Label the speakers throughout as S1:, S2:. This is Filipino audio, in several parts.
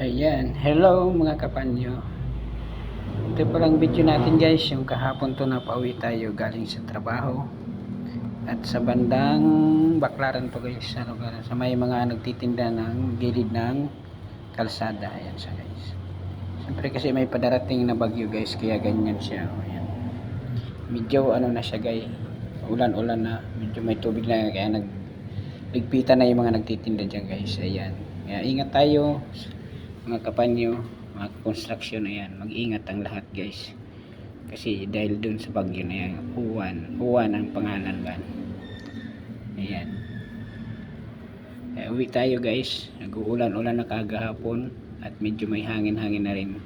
S1: Ayan, hello mga kapanyo. Ito pa lang video natin guys, yung kahapon to na pauwi tayo galing sa trabaho. At sa bandang baklaran to guys, sa lugar, sa may mga nagtitinda ng gilid ng kalsada. Ayan siya guys. Siyempre kasi may padarating na bagyo guys, kaya ganyan siya. Ayan. Medyo ano na siya guys, ulan-ulan na, medyo may tubig na kaya nag ligpitan na yung mga nagtitinda dyan guys. Ayan. Kaya ingat tayo mga kapanyo, mga construction na yan, mag-ingat ang lahat guys. Kasi dahil dun sa bagyo na yan, Uwan, Uwan ang pangalan ba? Ayan. Kaya uwi tayo guys, nag-uulan-ulan na kagahapon at medyo may hangin-hangin na rin.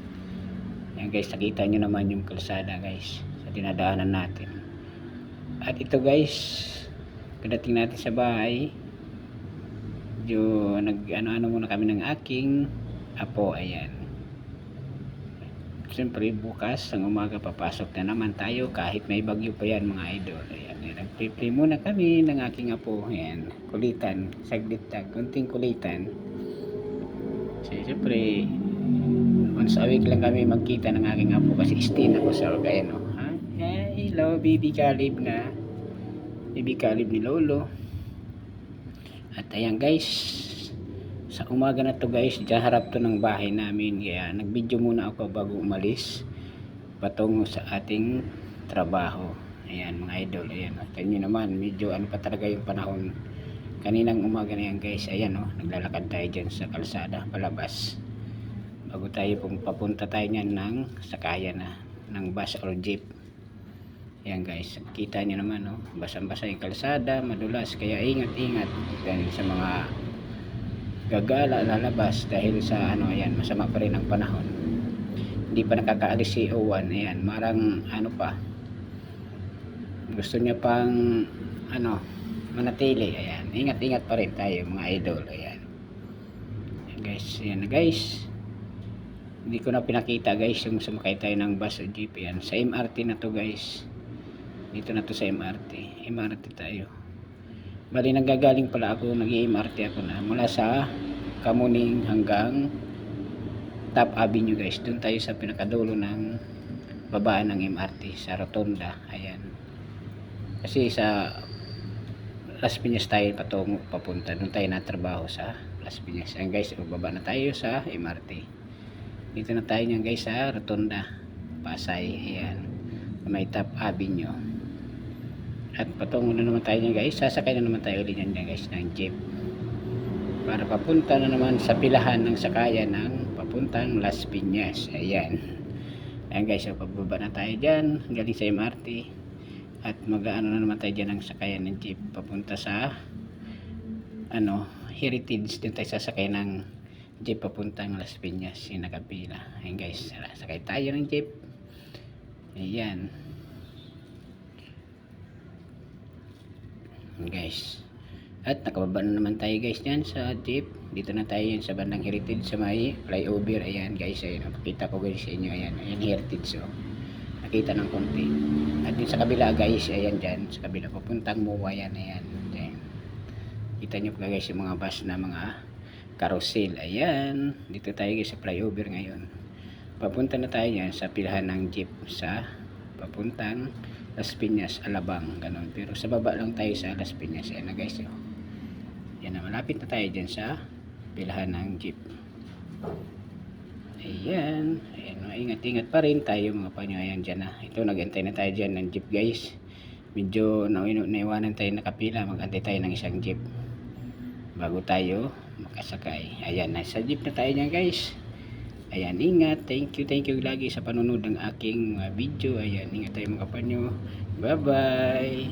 S1: Ayan guys, nakita nyo naman yung kalsada guys, sa dinadaanan natin. At ito guys, pagdating natin sa bahay, medyo nag ano-ano muna kami ng aking apo ayan. Siyempre bukas ang umaga papasok na naman tayo. Kahit may bagyo pa yan mga idol. Ayan, ayan. nagpipli muna kami ng aking apo. Ayan kulitan. Saglit tag kunting kulitan. Kasi siyempre once a week lang kami magkita ng aking apo kasi stain ako sa ayan o ha? hello baby kalib na. Baby kalib ni lolo. At ayan guys sa umaga na to guys dyan harap to ng bahay namin. Kaya nag video muna ako bago umalis patungo sa ating trabaho. Ayan mga idol ayan. Kanyo naman medyo ano pa talaga yung panahon. Kaninang umaga na yan guys ayan oh naglalakad tayo dyan sa kalsada palabas. Bago tayo pong papunta tayo nyan ng sakayan na ng bus or jeep. Ayan guys, kita nyo naman no, basang-basa yung kalsada, madulas, kaya ingat-ingat dahil sa mga gagala lalabas dahil sa ano ayan, masama pa rin ang panahon. Hindi pa nakakaalis si Owan, ayan, marang ano pa. Gusto niya pang ano, manatili, ayan. Ingat-ingat pa rin tayo mga idol, ayan. Guys, ayan guys. Hindi ko na pinakita guys yung sumakay tayo ng bus o jeep, ayan. Sa MRT na to guys dito na to sa MRT MRT tayo bali nanggagaling pala ako nag MRT ako na mula sa Kamuning hanggang Top Avenue guys. Doon tayo sa pinakadulo ng babaan ng MRT sa Rotonda. Ayan. Kasi sa Las Piñas tayo patungo papunta. Doon tayo natrabaho sa Las Piñas. Ayan guys baba na tayo sa MRT dito na tayo niyan guys sa Rotonda Pasay. Ayan. May Top Avenue at patungo na naman tayo niyan guys. Sasakay na naman tayo ulit niyan guys ng jeep. Para papunta na naman sa pilahan ng sakayan ng papuntang Las Piñas. Ayan. Ayan guys so pababa na tayo dyan. Galing sa MRT at mag-ano na naman tayo dyan ng sakayan ng jeep. Papunta sa ano heritage din tayo sasakay ng jeep papuntang Las Piñas yung nakapila ayan guys sakay tayo ng jeep. Ayan guys. At nakababa na naman tayo guys dyan sa jeep dito na tayo yan sa bandang heritage sa may flyover. Ayan guys. Ayan pakita ko guys sa inyo. Ayan ayan heritage oh. nakita ng konti. At din sa kabila guys ayan dyan. Sa kabila papuntang muwa yan ayan ayan. Kita nyo pa guys yung mga bus na mga carousel. Ayan dito tayo guys sa flyover ngayon. Papunta na tayo yan sa pilahan ng jeep sa papuntang Las Piñas, Alabang, ganun. Pero sa baba lang tayo sa Las Piñas. Yan na guys. Oh. Yan na, malapit na tayo dyan sa pilahan ng jeep. Ayan. Ayan, oh, ingat-ingat pa rin tayo mga panyo. Ayan dyan na. Ito, nagantay na tayo dyan ng jeep guys. Medyo na naiwanan tayo nakapila. Magantay tayo ng isang jeep. Bago tayo makasakay. Ayan, nasa jeep na tayo dyan guys. Ayan, ingat. Thank you, thank you lagi sa panonood ng aking uh, video. Ayan, ingat tayo mga panyo. Bye-bye.